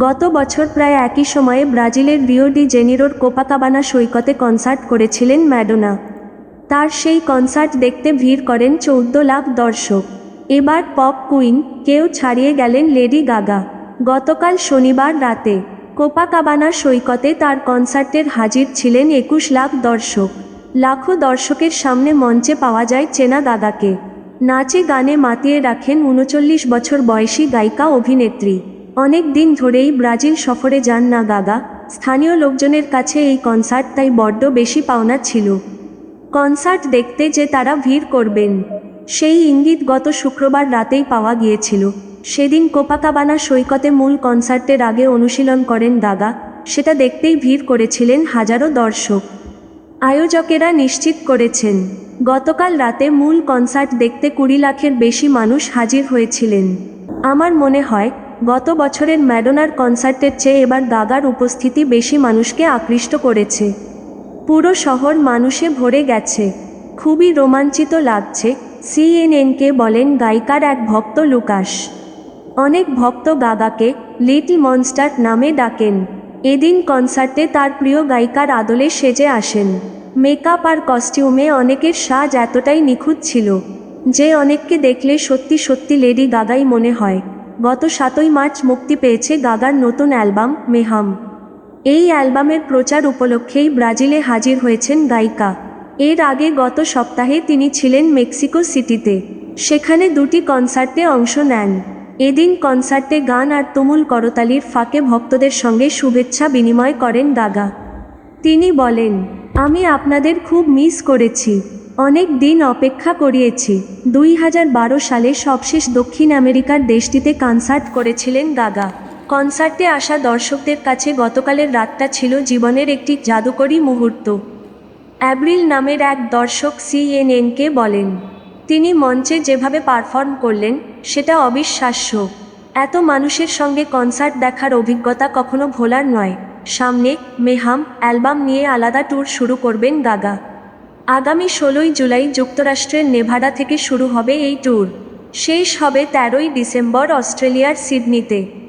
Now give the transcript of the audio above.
গত বছর প্রায় একই সময়ে ব্রাজিলের রিও ডি জেনিরোর কোপাকাবানা সৈকতে কনসার্ট করেছিলেন ম্যাডোনা তার সেই কনসার্ট দেখতে ভিড় করেন চৌদ্দ লাখ দর্শক। এবার পপ কুইন কেউ ছাড়িয়ে গেলেন লেডি গাগা। গতকাল শনিবার রাতে কোপাকাবানা সৈকতে তার কনসার্টের হাজির ছিলেন একুশ লাখ দর্শক। লাখো দর্শকের সামনে মঞ্চে পাওয়া যায় চেনা গাগাকে। নাচে গানে মাতিয়ে রাখেন উনচল্লিশ বছর বয়সী গায়িকা অভিনেত্রী। অনেক দিন ধরেই ব্রাজিল সফরে যান না গাগা। স্থানীয় লোকজনের কাছে এই কনসার্ট তাই বড্ড বেশি পাওনা ছিল। কনসার্ট দেখতে যে তারা ভিড় করবেন, সেই ইঙ্গিত গত শুক্রবার রাতেই পাওয়া গিয়েছিল। সেদিন কোপাকাবানা সৈকতে মূল কনসার্টের আগে অনুশীলন করেন গাগা, সেটা দেখতেই ভিড় করেছিলেন হাজারো দর্শক। আয়োজকেরা নিশ্চিত করেছেন, গতকাল রাতে মূল কনসার্ট দেখতে কুড়ি লাখের বেশি মানুষ হাজির হয়েছিলেন। আমার মনে হয় গত বছরের ম্যাডোনার কনসার্টের চেয়ে এবার গাগার উপস্থিতি বেশি মানুষকে আকৃষ্ট করেছে। পুরো শহর মানুষে ভরে গেছে। খুবই রোমাঞ্চিত লাগছে, সিএনএনকে বলেন গায়িকার এক ভক্ত লুকাস। অনেক ভক্ত গাগাকে লিটল মনস্টার নামে ডাকেন। এদিন কনসার্টে তার প্রিয় গায়িকার আদলে সেজে আসেন। মেকআপ আর কস্টিউমে অনেকের সাজ এতটাই নিখুঁত ছিল, যে অনেককে দেখলে সত্যি সত্যি লেডি গাগাই মনে হয়। গত সাতই মার্চ মুক্তি পেয়েছে গাগার নতুন অ্যালবাম, মেহাম। এই অ্যালবামের প্রচার উপলক্ষেই ব্রাজিলে হাজির হয়েছেন গায়িকা। এর আগে গত সপ্তাহে তিনি ছিলেন মেক্সিকো সিটিতে। সেখানে দুটি কনসার্টে অংশ নেন। এদিন কনসার্টে গান আর তুমুল করতালির ফাঁকে ভক্তদের সঙ্গে শুভেচ্ছা বিনিময় করেন গাগা। তিনি বলেন, আমি আপনাদের খুব মিস করেছি। অনেক দিন অপেক্ষা করিয়েছি। দুই হাজার বারো সালে সবশেষ দক্ষিণ আমেরিকার দেশটিতে কনসার্ট করেছিলেন গাগা। কনসার্টে আসা দর্শকদের কাছে গতকালের রাতটা ছিল জীবনের একটি জাদুকরী মুহূর্ত। অ্যাব্রিল নামের এক দর্শক সিএনএনকে বলেন, তিনি মঞ্চে যেভাবে পারফর্ম করলেন, সেটা অবিশ্বাস্য। এত মানুষের সঙ্গে কনসার্ট দেখার অভিজ্ঞতা কখনো ভোলার নয়। সামনে মেহাম অ্যালবাম নিয়ে আলাদা ট্যুর শুরু করবেন গাগা। আগামী ষোলোই জুলাই যুক্তরাষ্ট্রের নেভাডা থেকে শুরু হবে এই ট্যুর। শেষ হবে তেরোই ডিসেম্বর অস্ট্রেলিয়ার সিডনিতে।